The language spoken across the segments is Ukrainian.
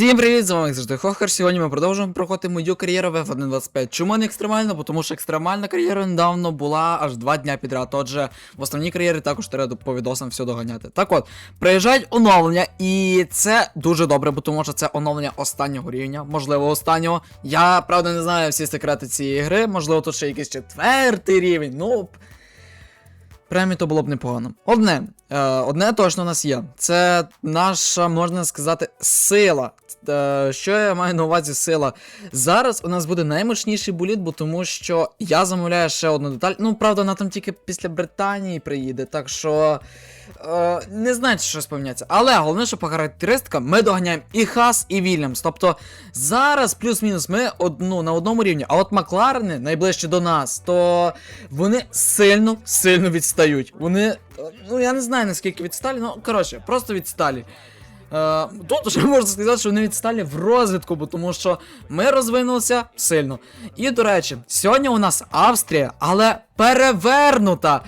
Всім привіт, з вами як завжди Хохер. Сьогодні ми продовжуємо проходити мою кар'єру в F1.25. Чому не екстремально? Бо Тому що екстремальна кар'єра недавно була аж два дня підряд. Отже, в основній кар'єрі також треба по відосам все доганяти. Так от, приїжджають оновлення, і це дуже добре, бо тому що це оновлення останнього рівня, можливо, останнього. Я правда не знаю всі секрети цієї гри, можливо, тут ще якийсь четвертий рівень. Ну. Премі то було б непогано. Одне, одне точно у нас є. Це наша, можна сказати, сила. Е, що я маю на увазі сила? Зараз у нас буде наймощніший боліт, бо тому що я замовляю ще одну деталь. Ну, правда, вона там тільки після Британії приїде, так що. Е, не знаю, чи щось. Але головне, що по характеристикам ми доганяємо і Хас, і Вільямс. Тобто зараз плюс-мінус ми одну на одному рівні. А от Макларени найближче до нас, то вони сильно, сильно відстають. Вони. Е, Ну я не знаю наскільки відсталі, ну коротше, просто відсталі. Тут вже можна сказати, що вони відсталі в розвитку, бо тому що ми розвинулися сильно. І до речі, сьогодні у нас Австрія, але перевернута.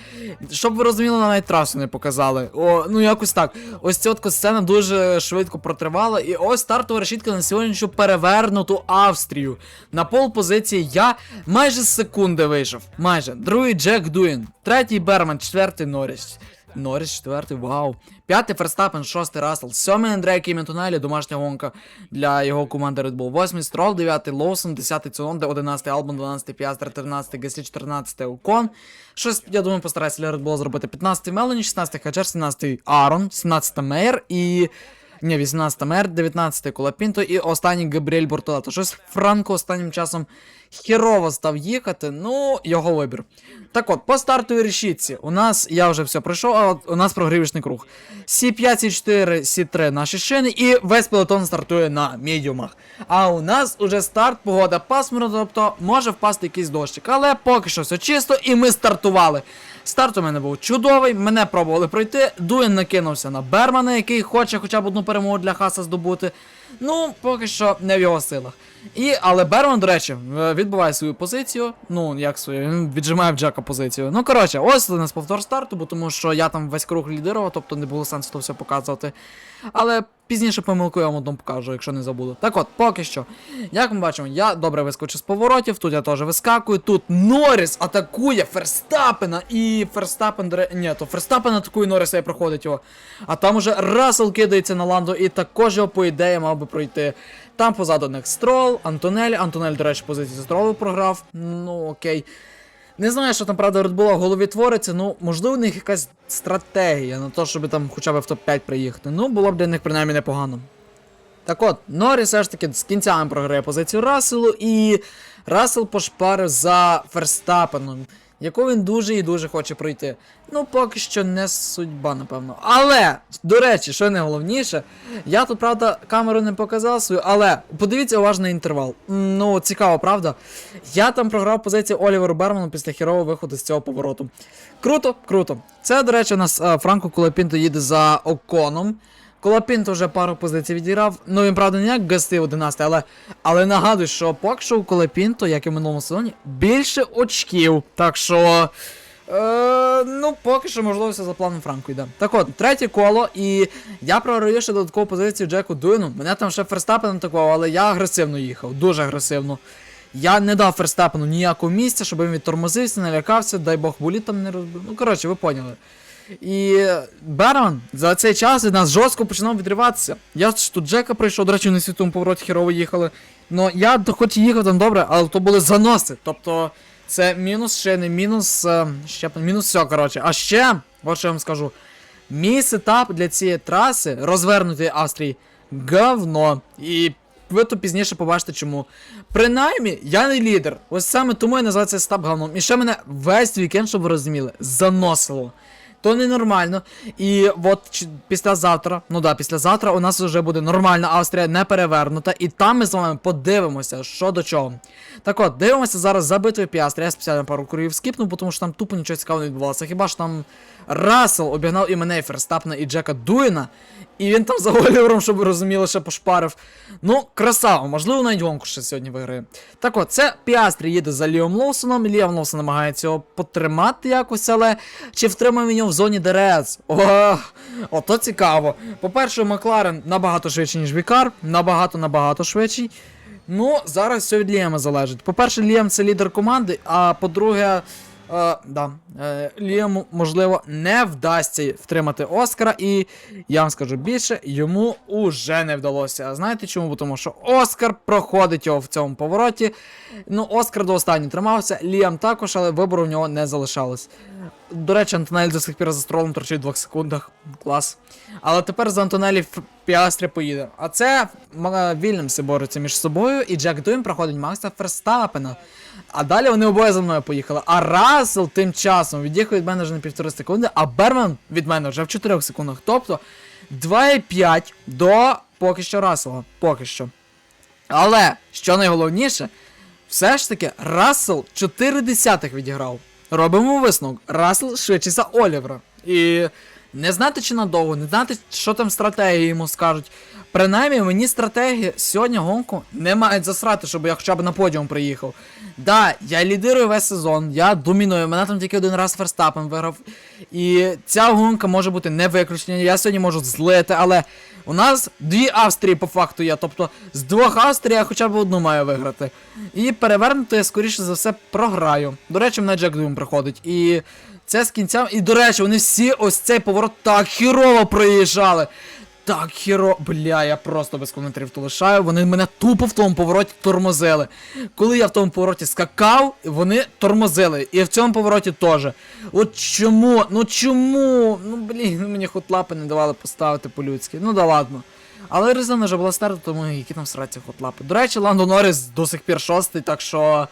Щоб ви розуміли, навіть трасу не показали. О, ну якось так. Ось ця от сцена дуже швидко протривала. І ось стартова решітка на сьогоднішню перевернуту Австрію. На пол позиції я майже з секунди вийшов. Майже. Другий Джек Дуін, третій Берман, четвертий Норріс. Норріс, четвертий, вау. П'ятий Ферстапен, шостий Рассел, сьомий Андрея Кімінтунелі, домашня гонка для його команди Red Bull. Восьмий Строл, дев'ятий Лоусон, десятий Цунонде, одинадцятий Албан, дванадцятий Піастер, тринадцятий Гасі, чотирнадцятий Окон. Щось, я думаю, постараюся для Red Bull зробити. 15-й Мелані, 16-й Хаджер, 17-й Арон, 17-й Мейер і... Ні, 18 Мер, 19 Колапінто і останній Габріель Бортолато. Щось Франко останнім часом херово став їхати, ну, його вибір. Так от, по стартовій решітці, у нас, я вже все пройшов, а от у нас прогрівочний круг. Сі 5 Сі 4 Сі 3 наші шини, і весь пелотон стартує на медіумах. А у нас уже старт, погода пасмурна, тобто може впасти якийсь дощик. Але поки що все чисто, і ми стартували. Старт у мене був чудовий, мене пробували пройти. Дуін накинувся на Бермана, який хоче хоча б одну перемогу для Хаса здобути. Ну, поки що не в його силах. І, але Берман, до речі, е, відбуває свою позицію. Ну, як свою, він віджимає в Джека позицію. Ну, коротше, ось у нас повтор старту, бо тому що я там весь круг лідирував, тобто не було сенсу то все показувати. Але пізніше помилку я вам одну покажу, якщо не забуду. Так от, поки що. Як ми бачимо, я добре вискочив з поворотів, тут я теж вискакую. Тут Норріс атакує Ферстапена і Ферстапен. Ні, то Ферстапен атакує Норріса і проходить його. А там уже Рассел кидається на ланду і також його, по ідеї, мав би пройти. Там позаду них Строл, Антонель. Антонель, до речі, позицію Стролу програв. Ну, окей. Не знаю, що там, правда, Bull в голові твориться, ну, можливо, у них якась стратегія на те, щоб там хоча б в топ-5 приїхати. Ну, було б для них принаймні непогано. Так от, Норріс все ж таки з кінцями програє позицію Расселу, і Рассел пошпарив за Ферстапеном, яку він дуже і дуже хоче пройти. Ну, поки що не судьба, напевно. Але, до речі, що найголовніше, я тут, правда, камеру не показав свою, але подивіться уважно інтервал. Ну, цікаво, правда? Я там програв позицію Оліверу Берману після хірового виходу з цього повороту. Круто, круто. Це, до речі, у нас е, Франко Колопінто їде за Оконом. Колопінто вже пару позицій відіграв. Ну він правда не як гасти 11, але але нагадую, що поки що у Колопінто, як і в минулому сезоні, більше очків. Так що. Е, ну, поки що, можливо, все за планом Франку йде. Так от, третє коло, і я програю ще додаткову позицію Джеку Дуїну. Мене там ще Ферстапен атакував, але я агресивно їхав, дуже агресивно. Я не дав Ферстапену ніякого місця, щоб він відтормозився, не лякався, дай Бог боліт там не розбив. Ну, коротше, ви поняли. І Берман за цей час від нас жорстко починав відриватися. Я ж тут Джека прийшов, до речі, на світовому повороті херово їхали. Ну я хоч і їхав там добре, але то були заноси. Тобто це мінус шини, мінус е, щеплення, мінус все, коротше. А ще, от що я вам скажу, мій сетап для цієї траси, розвернутої Австрії, говно. І ви то пізніше побачите чому. Принаймні, я не лідер. Ось саме тому я називаю цей сетап говном. І ще мене весь вікенд, щоб ви розуміли, заносило. То ненормально. І от післязавтра, ну да, післязавтра у нас вже буде нормальна Австрія не перевернута. І там ми з вами подивимося, що до чого. Так от, дивимося зараз за битвою Піастрі. Я спеціально пару курів скіпнув, тому що там тупо нічого цікавого не відбувалося. Хіба ж там Рассел обігнав і мене, і Ферстапна, і Джека Дуїна. І він там за Олівером, щоб ви розуміли, ще пошпарив. Ну, красава, можливо, навіть гонку ще сьогодні виграє. Так от, це Піастрі їде за Ліом Лоусоном, Ліам Лоусон намагається його потримати якось, але чи втримає він його в зоні ДРС? О, ото цікаво. По-перше, Макларен набагато швидший, ніж Вікар, набагато-набагато швидший. Ну, зараз все від Ліама залежить. По-перше, Ліам це лідер команди, а по-друге, е, да, е, Ліаму, можливо, не вдасться втримати Оскара, і я вам скажу більше, йому уже не вдалося. Знаєте чому? Бо Тому що Оскар проходить його в цьому повороті. Ну, Оскар до останнього тримався, Ліам також, але вибору в нього не залишалось. До речі, Антонель до сих пір за стролом торчить в двох секундах. Клас. Але тепер за Антонелі Піастрі поїде. А це Вільямси борються між собою, і Джек Дуєм проходить Макса Ферстапена. А далі вони обоє за мною поїхали. А Рассел тим часом від'їхав від мене вже на півтори секунди, а Берман від мене вже в 4 секундах. Тобто 2,5 до поки що Рассела. Поки що. Але, що найголовніше, все ж таки Рассел 4 десятих відіграв. Робимо висновок. Расл швидше за Олівера. І не знати чи надовго, не знати, що там стратегії йому скажуть. Принаймні, мені стратегії сьогодні гонку не мають засрати, щоб я хоча б на подіум приїхав. Да, я лідирую весь сезон, я доміную, мене там тільки один раз Ферстапен виграв. І ця гонка може бути не виключення, я сьогодні можу злити, але у нас дві Австрії по факту є. Тобто з двох Австрій я хоча б одну маю виграти. І перевернути я скоріше за все програю. До речі, мене Джек Дум приходить. І це з кінця. І до речі, вони всі ось цей поворот так хірово проїжджали. Так хіро. Бля, я просто без коментарів то лишаю. Вони мене тупо в тому повороті тормозили. Коли я в тому повороті скакав, вони тормозили. І в цьому повороті теж. От чому? Ну чому? Ну блін, мені хоч лапи не давали поставити по-людськи. Ну да ладно. Але резина вже була старта, тому які там сраці хотлапи. До речі, Ландо Норріс до сих пір шостий, так що.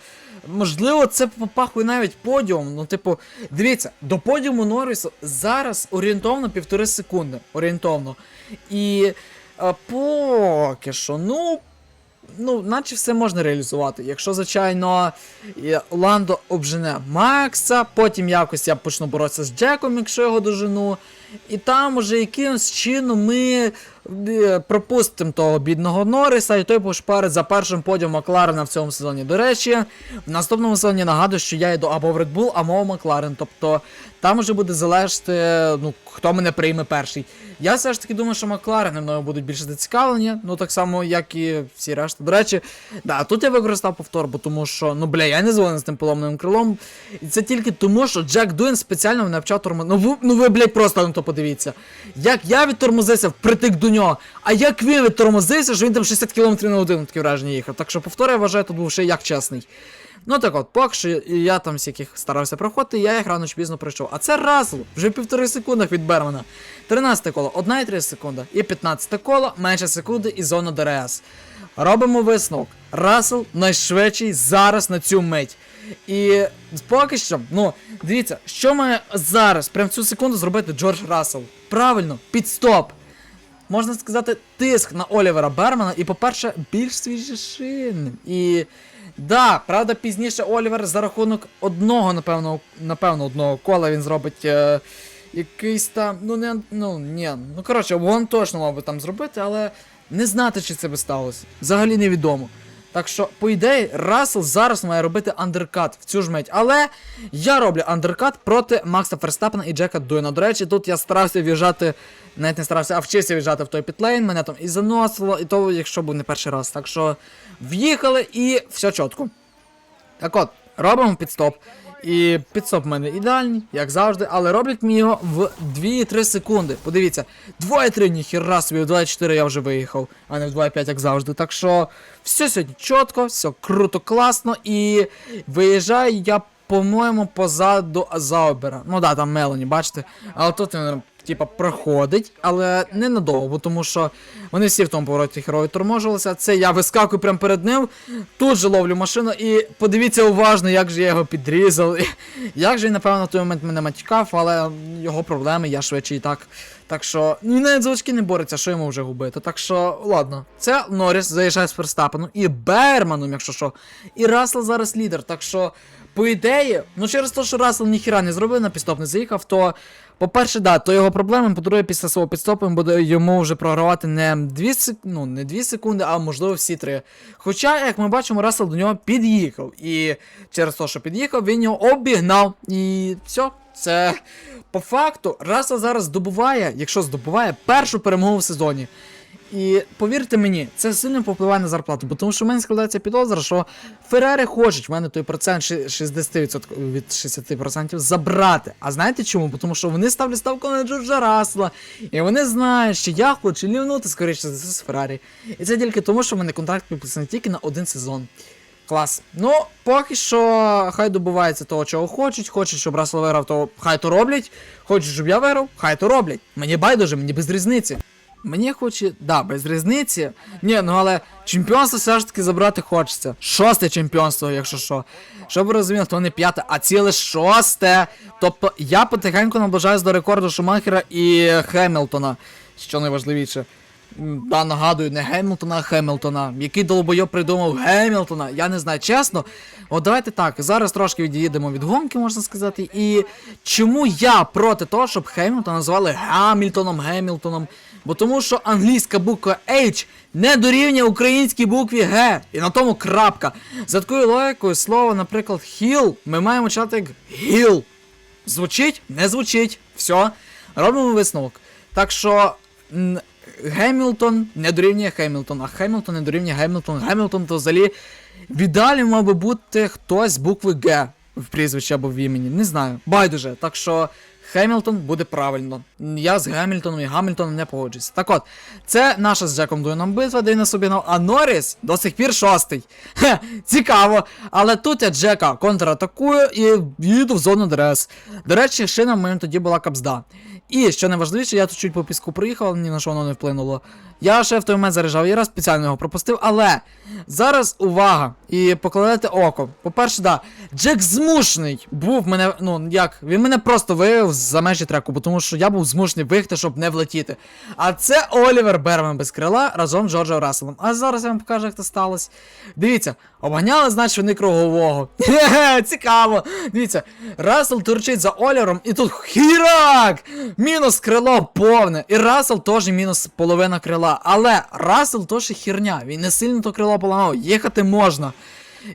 Можливо, це попахує навіть подіум. Ну, типу, дивіться, до подіуму Норрісу зараз орієнтовно півтори секунди. Орієнтовно. І е, поки що, ну. Ну, наче все можна реалізувати. Якщо, звичайно, Ландо обжене Макса, потім якось я почну боротися з Джеком, якщо його дожену. І там уже якимось чином ми пропустимо того бідного Норриса, і той пошпарить за першим подіум Макларена в цьому сезоні. До речі, в наступному сезоні нагадую, що я йду або в Red Bull, або в Макларен. Тобто там уже буде залежати, ну, хто мене прийме перший. Я все ж таки думаю, що Макларени мною будуть більше зацікавлені, ну так само, як і всі решта. До речі, да, тут я використав повтор, бо тому що, ну бля, я не згоден з тим поломним крилом. І це тільки тому, що Джек Дуін спеціально навчав тормозити. Ну ви, ну ви, блядь, просто на то подивіться. Як я відтормозився впритик до нього, а як він відтормозився, що він там 60 км на годину таке враження їхав. Так що повтор, я вважаю, тут був ще як чесний. Ну так от, поки що я там всяких старався проходити, я їх рано чи пізно пройшов. А це Рассел, вже півтори секундах від Бермана. 13 коло, 1,3 секунда. І 15 коло, менше секунди і зона ДРС. Робимо висновок. Рассел найшвидший зараз на цю мить. І поки що, ну, дивіться, що має зараз, прямо в цю секунду зробити Джордж Рассел? Правильно, підстоп. Можна сказати, тиск на Олівера Бермана і, по-перше, більш свіжі шини. І. Да, правда, пізніше Олівер за рахунок одного, напевно, напевно, одного кола він зробить е, якийсь там. Ну, не. Ну, ні. Ну, коротше, обгон точно мав би там зробити, але не знати, чи це би сталося. Взагалі невідомо. Так що, по ідеї, Рассел зараз має робити андеркат в цю ж мить. Але я роблю андеркат проти Макса Ферстапена і Джека Дуйна. До речі, тут я старався в'їжджати, навіть не старався, а вчився в'їжджати в той пітлейн, мене там і заносило, і то, якщо був не перший раз. Так що в'їхали і все чітко. Так от, робимо підстоп. І підсоп в мене ідеальний, як завжди, але роблять мені його в 2-3 секунди. Подивіться, 2-3, ніхіра собі, в 2-4 я вже виїхав, а не в 2,5, як завжди. Так що все сьогодні чітко, все круто, класно. І виїжджаю я, по-моєму, позаду Заубера. Ну да, там Мелані, бачите. Але тут він, типа, проходить, але ненадовго, тому що вони всі в тому повороті герої торможувалися. Це я вискакую прямо перед ним, тут же ловлю машину і подивіться уважно, як же я його підрізав. Як же він, напевно, на той момент мене матюкав, але його проблеми, я швидше і так. Так що, ну і навіть за очки не бореться, що йому вже губити. Так що, ладно. Це Норріс заїжджає з Ферстапеном і Берманом, якщо що. І Рассел зараз лідер. Так що, по ідеї, ну через те, що Рассел ніхіра не зробив на підстоп не заїхав, то По-перше, да, то його проблеми, по-друге, після свого підстопу він буде йому вже програвати не 2 сек... ну, не 2 секунди, а можливо всі 3. Хоча, як ми бачимо, Рассел до нього під'їхав. І через те, що під'їхав, він його обігнав. І все, це по факту Рассел зараз здобуває, якщо здобуває, першу перемогу в сезоні. І повірте мені, це сильно попливає на зарплату, бо тому що в мене складається підозра, що Феррари хочуть в мене той процент 60% від 60% забрати. А знаєте чому? Бо тому що вони ставлять ставку на Джорджа Рассела, і вони знають, що я хочу лівнути скоріше за все з Феррарі. І це тільки тому, що в мене контракт підписаний тільки на один сезон. Клас. Ну, поки що хай добувається того, чого хочуть. Хочуть, щоб Рассел виграв, то хай то роблять. Хочуть, щоб я виграв, хай то роблять. Мені байдуже, мені без різниці. Мені хоче, да, без різниці. Ні, ну але чемпіонство все ж таки забрати хочеться. Шосте чемпіонство, якщо що. Щоб ви розуміли, то не п'яте, а ціле шосте. Тобто я потихеньку наближаюсь до рекорду Шумахера і Хемілтона, що найважливіше. Да, нагадую, не Гемілтона, а Хемілтона. Який долбойоб придумав Гемілтона, я не знаю, чесно. От давайте так, зараз трошки від'їдемо від гонки, можна сказати. І чому я проти того, щоб Хемілтона назвали Гамільтоном, Гемілтоном? Бо тому що англійська буква H не дорівнює українській букві Г. І на тому крапка. За такою логікою слово, наприклад, хіл, ми маємо читати як гіл. Звучить? Не звучить. Все. Робимо висновок. Так що. Гемілтон не дорівнює Хемілтон, а Хемілтон не дорівнює Гемілтон. Гемілтон то взагалі в ідеалі мав би бути хтось з букви Г в прізвищі або в імені. Не знаю. Байдуже. Так що Хемілтон буде правильно. Я з Гемільтоном і Гамільтоном не погоджуюсь. Так от, це наша з Джеком Дуйном битва, де він нас а Норріс до сих пір шостий. Хе, цікаво. Але тут я Джека контратакую і їду в зону ДРС. До речі, шина в мене тоді була капзда. І що найважливіше, я тут чуть по піску приїхав, ні на що воно не вплинуло. Я ще в той момент заряджав, я раз спеціально його пропустив, але зараз увага і покладайте око. По-перше, да, Джек змушений був мене, ну як, він мене просто вивів за межі треку, бо тому що я був змушений виїхати, щоб не влетіти. А це Олівер Берман без крила разом з Джорджем Расселом. А зараз я вам покажу, як це сталося. Дивіться, обганяли, значить, вони кругового. Хе-хе, цікаво. Дивіться, Рассел турчить за Олівером, і тут хірак! Мінус крило повне. І Рассел теж мінус половина крила. Але Рассел теж херня. Він не сильно то крило поламав. Їхати можна.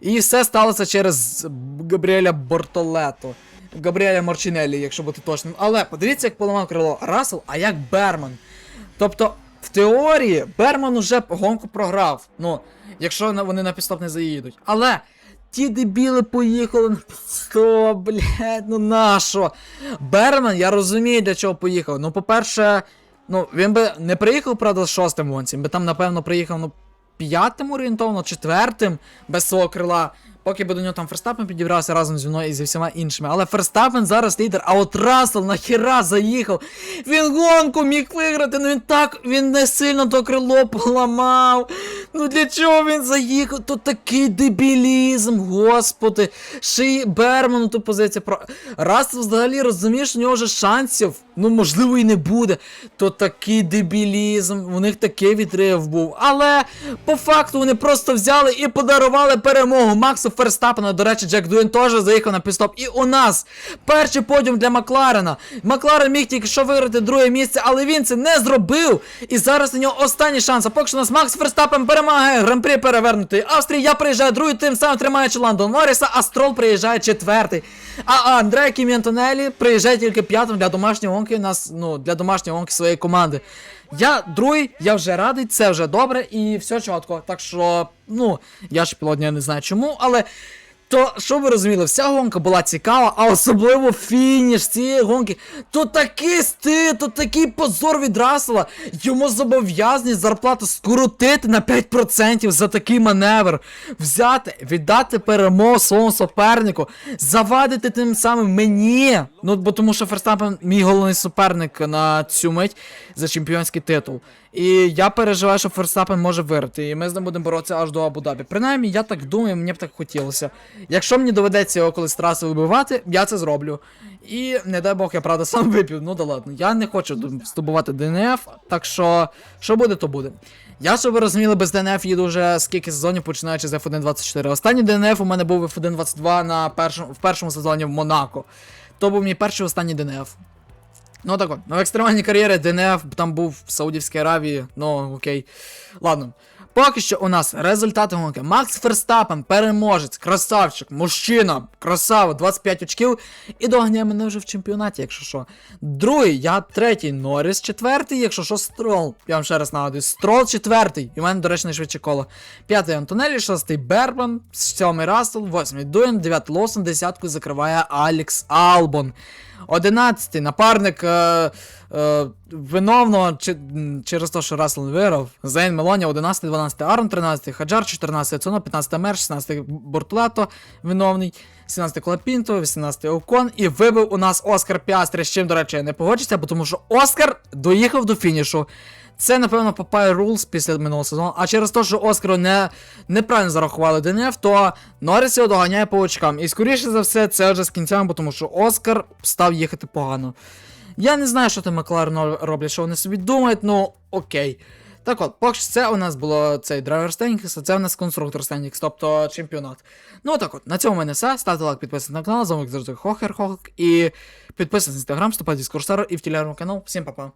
І все сталося через Габріеля Бортолето. Габріеля Марчинеллі, якщо бути точним. Але подивіться, як поламав крило Рассел, а як Берман. Тобто, в теорії Берман уже гонку програв. Ну, якщо вони на підстоп не заїдуть. Але ті дебіли поїхали підстоп, блядь, ну нащо? Берман, я розумію, для чого поїхав. Ну, по-перше, ну, він би не приїхав, правда, з шостим гонцем, би там, напевно, приїхав, ну, п'ятим орієнтовно, четвертим, без свого крила. Поки би до нього там Ферстапен підібрався разом зі мною і зі всіма іншими. Але Ферстапен зараз лідер, а от Рассел нахіра заїхав. Він гонку міг виграти, ну він так, він не сильно то крило поламав. Ну для чого він заїхав? То такий дебілізм, господи. Ще й Берману ту позицію про. Рассел взагалі розумієш, у нього вже шансів, ну можливо і не буде. То такий дебілізм, у них такий відрив був. Але по факту вони просто взяли і подарували перемогу Максу Ферстапену. До речі, Джек Дуен теж заїхав на підстоп. І у нас перший подіум для Макларена. Макларен міг тільки що виграти друге місце, але він це не зробив. І зараз у нього останній шанс. А поки що у нас Макс Ферстапен перемагає гран-прі перевернутий. Австрії я приїжджаю другий, тим самим тримаючи Ландо Норріса, а Строл приїжджає четвертий. А Андреа Кімі Антонелі приїжджає тільки п'ятим для домашньої гонки нас, ну, для домашньої гонки своєї команди. Я другий, я вже радий, це вже добре і все чітко. Так що, ну, я ж пілотня не знаю чому, але. То, що ви розуміли, вся гонка була цікава, а особливо фініш цієї гонки. То такий стид, то такий позор від Рассела. Йому зобов'язані зарплату скоротити на 5% за такий маневр. Взяти, віддати перемогу своєму супернику, завадити тим самим мені. Ну, бо тому що Ферстапен мій головний суперник на цю мить за чемпіонський титул. І я переживаю, що Ферстапен може виграти, і ми з ним будемо боротися аж до Абу-Дабі. Принаймні, я так думаю, мені б так хотілося. Якщо мені доведеться його колись траси вибивати, я це зроблю. І не дай Бог, я правда сам вип'ю. Ну да ладно. Я не хочу здобувати ДНФ, так що що буде, то буде. Я, щоб ви розуміли, без ДНФ їду вже скільки сезонів, починаючи з F1.24. Останній ДНФ у мене був F1.22 на першому, в першому сезоні в Монако. То був мій перший останній ДНФ. Ну так от, ну, в екстремальній кар'єрі ДНФ там був в Саудівській Аравії, ну окей. Ладно. Поки що у нас результати гонки. Макс Ферстапен, переможець, красавчик, мужчина, красава, 25 очків. І доганяє мене вже в чемпіонаті, якщо що. Другий, я третій, Норріс четвертий, якщо що, Строл. Я вам ще раз нагадую, Строл четвертий. І в мене, до речі, найшвидше коло. П'ятий Антонелі, шостий Бербан, сьомий Рассел, восьмий Дуен, дев'ятий Лосон, десятку закриває Алекс Албон. Одинадцятий напарник е, е, виновного чи, через те, що Раслен виграв. Зейн Мелоня 11, 12 Арон, 13 Хаджар, 14 Цуно, 15 Мер, 16 Бортлето, виновний, 17 Клапінто, 18 Окон. І вибив у нас Оскар Піастрі, з чим, до речі, не погоджуся, бо тому що Оскар доїхав до фінішу. Це, напевно, Papaya Rules після минулого сезону. А через те, що Оскару не, неправильно зарахували ДНФ, то Норріс його доганяє по очкам. І скоріше за все, це вже з кінцями, тому що Оскар став їхати погано. Я не знаю, що там Макларен роблять, що вони собі думають, ну окей. Так от, поки що це у нас було цей драйвер стендікс, а це у нас конструктор стендікс, тобто чемпіонат. Ну так от, на цьому в мене все. Ставте лайк, підписуйтесь на канал, з вами завжди Хохер Хохок. І підписуйтесь на інстаграм, вступайте в Discord і в телеграм канал. Всім па-па.